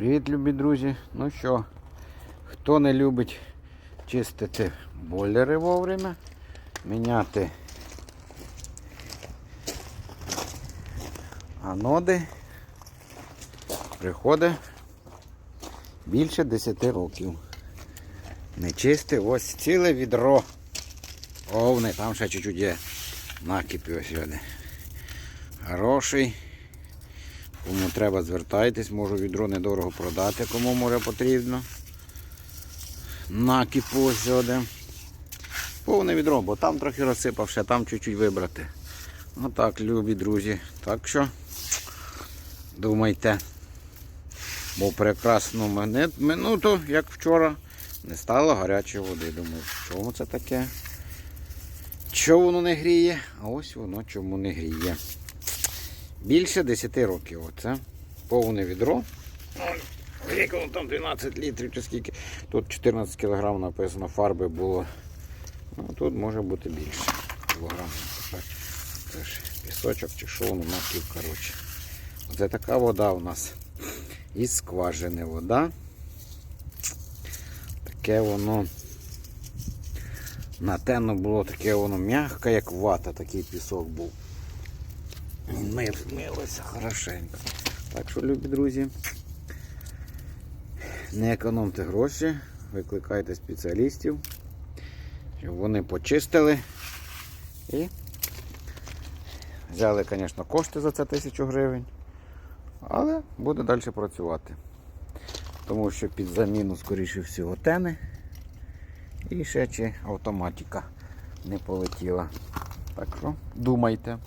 Привіт, любі друзі. Ну що, хто не любить чистити бойлери вовремя, міняти аноди, приходить більше 10 років. Не чисти, ось ціле відро. Овни, там ще чуть-чуть є накипі ось. Хороший. Кому треба, звертайтесь, можу відро недорого продати, кому може потрібно. Накипу ось сюди. Повне відро, бо там трохи розсипав, ще там чуть-чуть вибрати. Отак, любі друзі. Так що думайте. Бо прекрасну минуту, як вчора, не стало гарячої води. Думаю, чому це таке? Чого воно не гріє? А ось воно чому не гріє. Більше 10 років. Оце повне відро. Ой, воно там 12 літрів чи скільки. Тут 14 кг написано, фарби було. Ну, тут може бути більше. Кілограм. Це ж пісочок чи що воно наків, коротше. Оце така вода у нас. Із скважини вода. Таке воно. На тенно було таке воно м'яке, як вата, такий пісок був. Він мив, хорошенько. Так що, любі друзі, не економте гроші, викликайте спеціалістів, щоб вони почистили і взяли, звісно, кошти за це тисячу гривень, але буде далі працювати. Тому що під заміну, скоріше всього, тени і ще чи автоматика не полетіла. Так що думайте.